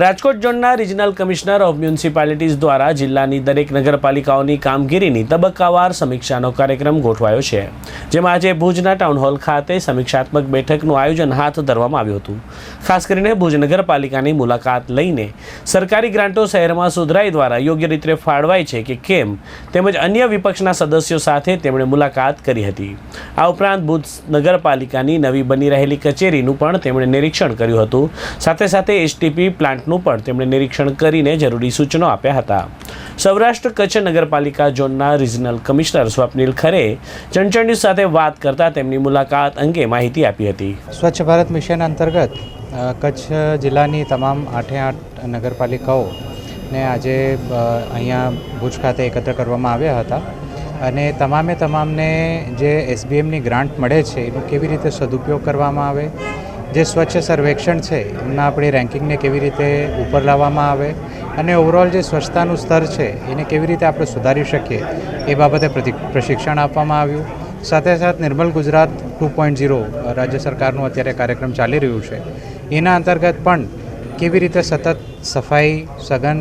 રાજકોટ ઝોનના regional commissioner of મ્યુનિસિપાલિટીઝ દ્વારા જિલ્લાની દરેક નગરપાલિકાઓની કામગીરીની તબક્કાવાર સમીક્ષાનો કાર્યક્રમ ગોઠવાયો છે, જેમાં આજે ભુજના ટાઉન હોલ ખાતે સમીક્ષાત્મક બેઠકનું આયોજન હાથ ધરવામાં આવ્યું હતું. ખાસ કરીને ભુજ નગરપાલિકાની મુલાકાત લઈને સરકારી ગ્રાન્ટો શહેરમાં સુધરાઈ દ્વારા યોગ્ય રીતે ફાળવાય છે કે કેમ તેમજ અન્ય વિપક્ષના સદસ્યો સાથે તેમણે મુલાકાત કરી હતી. આ ઉપરાંત ભુજ નગરપાલિકાની નવી બની રહેલી કચેરીનું પણ તેમણે નિરીક્ષણ કર્યું હતું. સાથે સાથે એસટીપી પ્લાન્ટનું પણ તેમણે નિરીક્ષણ કરીને જરૂરી સૂચનો આપ્યા હતા. સૌરાષ્ટ્ર કચ્છ નગરપાલિકા ઝોનના રિજનલ કમિશનર સ્વપ્નિલ ખરે ચંચળ સાથે વાત કરતા તેમની મુલાકાત અંગે માહિતી આપી હતી. સ્વચ્છ ભારત મિશન અંતર્ગત કચ્છ જિલ્લાની તમામ આઠે આઠ નગરપાલિકાઓ ને આજે અહીંયા ભુજ ખાતે એકત્ર કરવામાં આવ્યા હતા અને તમામે તમામને જે એસબીએમની ગ્રાન્ટ મળે છે, એનો કેવી રીતે સદુપયોગ કરવામાં આવે જે સ્વચ્છ સર્વેક્ષણ છે, એમના આપણી રેન્કિંગને કેવી રીતે ઉપર લાવવામાં આવે અને ઓવરઓલ જે સ્વચ્છતાનું સ્તર છે, એને કેવી રીતે આપણે સુધારી શકીએ, એ બાબતે પ્રશિક્ષણ આપવામાં આવ્યું. સાથે સાથે Nirmal Gujarat two point zero રાજ્ય સરકારનું અત્યારે કાર્યક્રમ ચાલી રહ્યું છે. એના અંતર્ગત પણ કેવી રીતે સતત સફાઈ, સઘન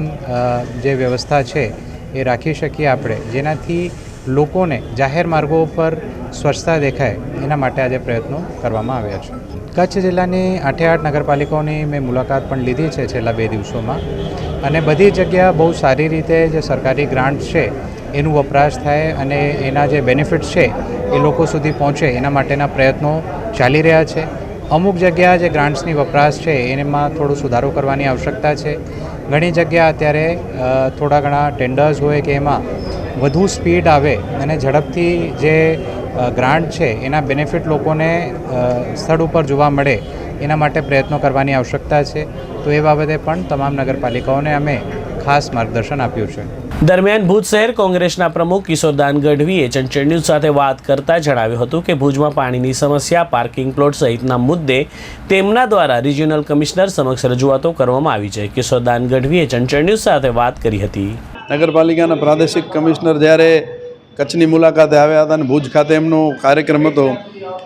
જે વ્યવસ્થા છે, એ રાખી શકીએ આપણે. જેનાથી લોકોને જાહેર માર્ગો ઉપર સ્વચ્છતા દેખાય એના માટે આજે પ્રયત્નો કરવામાં આવ્યા છે. કચ્છ જિલ્લાની આઠે આઠ નગરપાલિકાઓની મેં મુલાકાત પણ લીધી છે છેલ્લા બે દિવસોમાં. અને બધી જગ્યા બહુ સારી રીતે જે સરકારી ગ્રાન્ટ છે, એનું વપરાશ થાય અને એના જે બેનિફિટ્સ છે, એ લોકો સુધી પહોંચે એના માટેના પ્રયત્નો ચાલી રહ્યા છે. અમુક જગ્યા જે ગ્રાન્ટ્સની વપરાશ છે, એમાં થોડો સુધારો કરવાની આવશ્યકતા છે. ઘણી જગ્યા અત્યારે થોડા ઘણા ટેન્ડર્સ હોય કે એમાં વધુ સ્પીડ આવે અને ઝડપથી જે ગ્રાન્ટ છે, એના બેનિફિટ લોકોને સ્થળ ઉપર જોવા મળે, એના માટે પ્રયત્નો કરવાની આવશ્યકતા છે. તો એ બાબતે પણ તમામ નગરપાલિકાઓને અમે ખાસ માર્ગદર્શન આપ્યું છે. દરમિયાન ભુજ શહેર કોંગ્રેસના પ્રમુખ કિશોરદાન ગઢવીએ ચંચળ ન્યૂઝ સાથે વાત કરતા જણાવ્યું હતું કે ભુજમાં પાણીની સમસ્યા, પાર્કિંગ પ્લોટ સહિતના મુદ્દે તેમના દ્વારા રિજિયોનલ કમિશનર સમક્ષ રજૂઆતો કરવામાં આવી છે. કિશોરદાન ગઢવીએ ચંચળ ન્યૂઝ સાથે વાત કરી હતી. નગરપાલિકાના પ્રાદેશિક કમિશનર જ્યારે કચ્છની મુલાકાતે આવ્યા હતા અને ભુજ ખાતે એમનો કાર્યક્રમ હતો,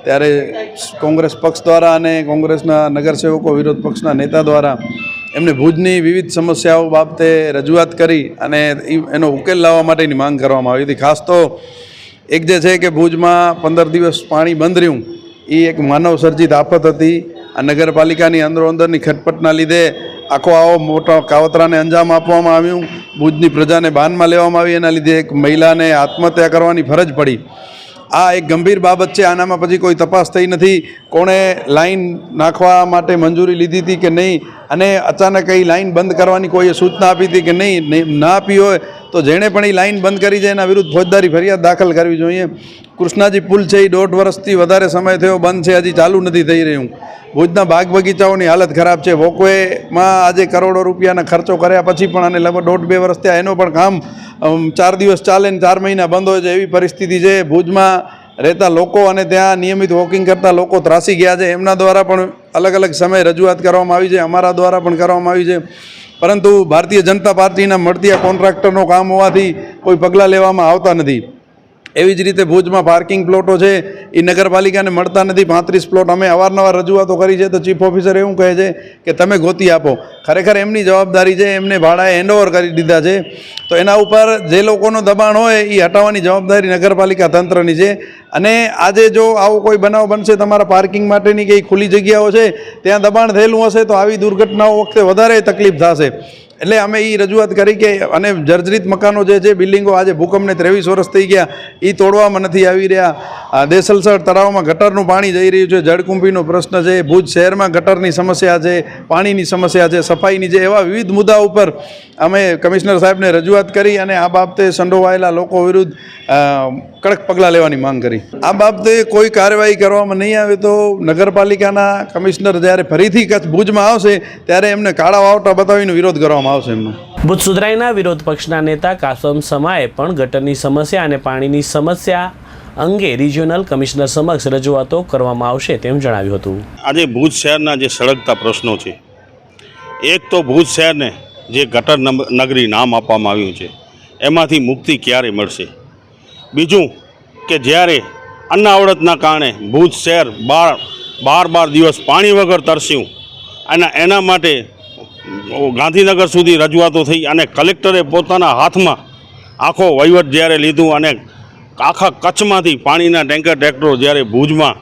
ત્યારે કોંગ્રેસ પક્ષ દ્વારા અને કોંગ્રેસના નગરસેવકો વિરોધ પક્ષના નેતા દ્વારા એમને ભુજની વિવિધ સમસ્યાઓ બાબતે રજૂઆત કરી અને એનો ઉકેલ લાવવા માટેની માંગ કરવામાં આવી હતી. ખાસ તો એક જે છે કે ભુજમાં પંદર દિવસ પાણી બંધ રહ્યું. એ એક માનવ સર્જિત આફત હતી. આ નગરપાલિકાની અંદરોઅંદરની ખટપટના લીધે આખો આવો મોટો કાવતરાને અંજામ આપવામાં આવ્યું. ભુજની પ્રજાને બાનમાં લેવામાં આવી. એના લીધે એક મહિલાને આત્મહત્યા કરવાની ફરજ પડી. આ એક ગંભીર બાબત છે. આનામાં પછી કોઈ તપાસ થઈ નથી. કોણે લાઈન નાખવા માટે મંજૂરી લીધી હતી કે નહીં? અને અચાનક એ લાઈન બંધ કરવાની કોઈએ સૂચના આપી હતી કે નહીં? ના આપી હોય તો જેણે પણ એ લાઇન બંધ કરી છે, એના વિરુદ્ધ ફોજદારી ફરિયાદ દાખલ કરવી જોઈએ. કૃષ્ણાજી પુલ છે, એ દોઢ વર્ષથી વધારે સમય થયો બંધ છે, હજી ચાલુ નથી થઈ રહ્યું. ભુજના બાગ બગીચાઓની હાલત ખરાબ છે. વોકવેમાં આજે કરોડો રૂપિયાના ખર્ચો કર્યા પછી પણ અને લગભગ દોઢ બે વર્ષ થયા એનો પણ કામ ચાર દિવસ ચાલે ને ચાર મહિના બંધ હોય છે એવી પરિસ્થિતિ છે. ભુજમાં રહેતા લોકો અને ત્યાં નિયમિત વોકિંગ કરતા લોકો ત્રાસી ગયા છે. એમના દ્વારા પણ અલગ અલગ સમયે રજૂઆત કરવામાં આવી છે. અમારા દ્વારા પણ કરવામાં આવી છે. પરંતુ ભારતીય જનતા પાર્ટીના મળતિયા કોન્ટ્રાક્ટરનું કામ હોવાથી કોઈ પગલાં લેવામાં આવતા નથી. એવી જ રીતે ભુજમાં પાર્કિંગ પ્લોટો છે. એ નગરપાલિકાને મળતા નથી. પાંત્રીસ પ્લોટ અમે અવારનવાર રજૂઆતો કરી છે. તો ચીફ ઓફિસર એવું કહે છે કે તમે ગોતી આપો. ખરેખર એમની જવાબદારી છે. એમને ભાડાએ હેન્ડઓવર કરી દીધા છે. તો એના ઉપર જે લોકોનો દબાણ હોય એ હટાવવાની જવાબદારી નગરપાલિકા તંત્રની છે. અને આજે જો આવો કોઈ બનાવ બનશે, તમારા પાર્કિંગ માટેની કંઈ ખુલ્લી જગ્યાઓ છે, ત્યાં દબાણ થયેલું હશે, તો આવી દુર્ઘટનાઓ વખતે વધારે તકલીફ થશે. એટલે અમે એ રજૂઆત કરી કે, અને જર્જરિત મકાનો જે છે, બિલ્ડિંગો આજે ભૂકંપને ત્રેવીસ વર્ષ થઈ ગયા એ તોડવામાં નથી આવી રહ્યા. દેસલસર તળાવમાં ગટરનું પાણી જઈ રહ્યું છે. જળકુંભીનો પ્રશ્ન છે, ભુજ શહેરમાં ગટરની સમસ્યા છે, પાણીની સમસ્યા છે, સફાઈની છે એવા વિવિધ મુદ્દા ઉપર અમે કમિશનર સાહેબને રજૂઆત કરી અને આ બાબતે સંડોવાયેલા લોકો વિરુદ્ધ કડક પગલાં લેવાની માંગ કરી. આ બાબતે કોઈ કાર્યવાહી કરવામાં નહીં આવે તો નગરપાલિકાના કમિશનર જ્યારે ફરીથી કચ્છ ભુજમાં આવશે ત્યારે એમને કાળા વાવટા બતાવીને વિરોધ કરવામાં આવશે એમનો. ભુજ સુધરાઈના વિરોધ પક્ષના નેતા કાસમ સમાએ પણ ગટરની સમસ્યા અને પાણીની સમસ્યા અંગે રિજિયોનલ કમિશનર સમક્ષ રજૂઆતો કરવામાં આવશે તેમ જણાવ્યું હતું. આજે ભુજ શહેરના જે સળગતા પ્રશ્નો છે એક તો ભુજ શહેરને જે ગટર નમ- નગરી નામ આપવામાં આવ્યું છે એમાંથી મુક્તિ ક્યારે મળશે? બીજું કે જ્યારે અનાવડતના કારણે ભુજ શહેર બાર બાર બાર દિવસ પાણી વગર તરસ્યું અને એના માટે ગાંધીનગર સુધી રજૂઆતો થઈ અને કલેક્ટરે પોતાના હાથમાં આખો વહીવટ જ્યારે લીધું અને આખા કચ્છમાંથી પાણીના ટેન્કર ટ્રેક્ટરો જ્યારે ભુજમાં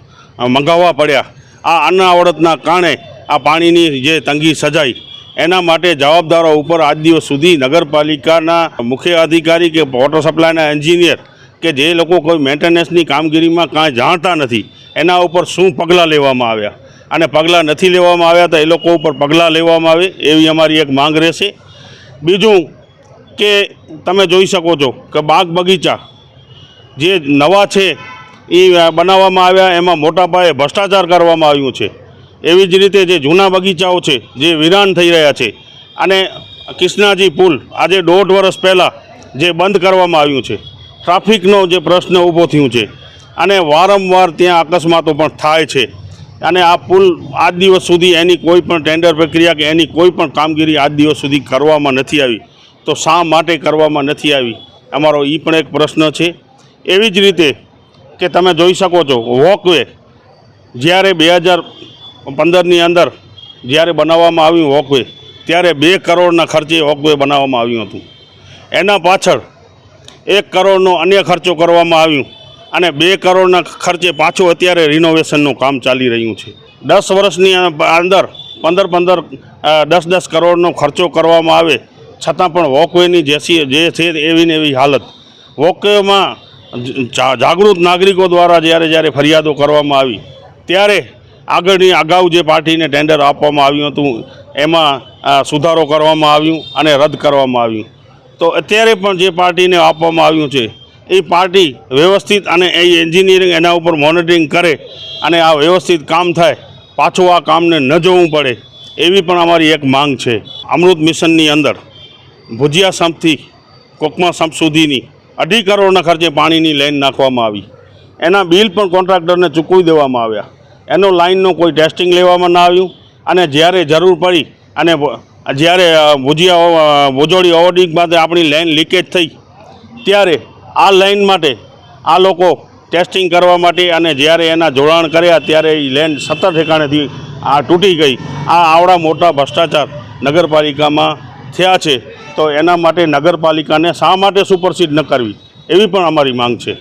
મંગાવવા પડ્યા, આ અનાવડતના કારણે આ પાણીની જે તંગી સજાઈ એના માટે જવાબદારો ઉપર આજ દિવસ સુધી નગરપાલિકાના મુખ્ય અધિકારી કે વોટર સપ્લાયના એન્જિનિયર કે જે લોકો કોઈ મેન્ટેનન્સની કામગીરીમાં કાંઈ જાણતા નથી, એના ઉપર શું પગલાં લેવામાં આવ્યા? અને પગલાં નથી લેવામાં આવ્યા તો એ લોકો ઉપર પગલાં લેવામાં આવે એવી અમારી એક માંગ રહેશે. બીજું કે તમે જોઈ શકો છો કે બાગ બગીચા જે નવા છે એ બનાવવામાં આવ્યા, એમાં મોટા પાયે ભ્રષ્ટાચાર કરવામાં આવ્યું છે. એવી જ રીતે જે જૂના બગીચાઓ છે, જે વિરાન થઈ રહ્યા છે, અને કૃષ્ણાજી પુલ આજે દોઢ વર્ષ પહેલાં જે બંધ કરવામાં આવ્યું છે. ટ્રાફિકનો જે પ્રશ્ન ઊભો થયું છે અને વારંવાર ત્યાં અકસ્માતો પણ થાય છે. અને આ પુલ આજ દિવસ સુધી એની કોઈ પણ ટેન્ડર પ્રક્રિયા કે એની કોઈ પણ કામગીરી આજ દિવસ સુધી કરવામાં નથી આવી. તો શા માટે કરવામાં નથી આવી? અમારો એ પણ એક પ્રશ્ન છે. એવી જ રીતે કે તમે જોઈ શકો છો વોકવે જ્યારે બે હજાર પંદરની અંદર જ્યારે બનાવવામાં આવ્યું વોકવે ત્યારે બે કરોડના ખર્ચે વોકવે બનાવવામાં આવ્યું હતું. એના પાછળ એક કરોડનો અન્ય ખર્ચો કરવામાં આવ્યું અને બે કરોડના ખર્ચે પાછું અત્યારે રિનોવેશનનું કામ ચાલી રહ્યું છે. દસ વર્ષની અંદર પંદર પંદર દસ દસ કરોડનો ખર્ચો કરવામાં આવે છતાં પણ વોકવેની જેસી જે છે એવી ને એવી હાલત. વોકવેમાં જાગૃત નાગરિકો દ્વારા જ્યારે જ્યારે ફરિયાદો કરવામાં આવી, ત્યારે આગળની અગાઉ જે પાર્ટીને ટેન્ડર આપવામાં આવ્યું હતું, એમાં સુધારો કરવામાં આવ્યું અને રદ કરવામાં આવ્યું. તો અત્યારે પણ જે પાર્ટીને આપવામાં આવ્યું છે, એ પાર્ટી વ્યવસ્થિત અને એ એન્જિનિયરિંગ એના ઉપર મોનિટરિંગ કરે અને આ વ્યવસ્થિત કામ થાય, પાછું આ કામને ન જોવું પડે, એવી પણ અમારી એક માંગ છે. અમૃત મિશનની અંદર, ભુજિયા સંપથી, કોકમા સંપ સુધીની અઢી કરોડના ખર્ચે પાણીની લાઈન નાખવામાં આવી. એના બિલ પણ કોન્ટ્રાક્ટરને ચૂકવી દેવામાં આવ્યા. એનો લાઇનનો કોઈ ટેસ્ટિંગ લેવામાં ન આવ્યું અને જ્યારે જરૂર પડી અને જ્યારે ભુજિયા ભુજોડી ઓવરડિંગ માટે આપણી લાઇન લીકેજ થઈ, ત્યારે આ લાઈન માટે આ લોકો ટેસ્ટિંગ કરવા માટે અને જ્યારે એના જોડાણ કર્યા, ત્યારે એ લાઇન સત્તર ઠેકાણેથી આ તૂટી ગઈ. આ આવડા મોટા ભ્રષ્ટાચાર નગરપાલિકામાં થયા છે, તો એના માટે નગરપાલિકાને શા માટે સુપરસીડ ન કરવી? એવી પણ અમારી માંગ છે.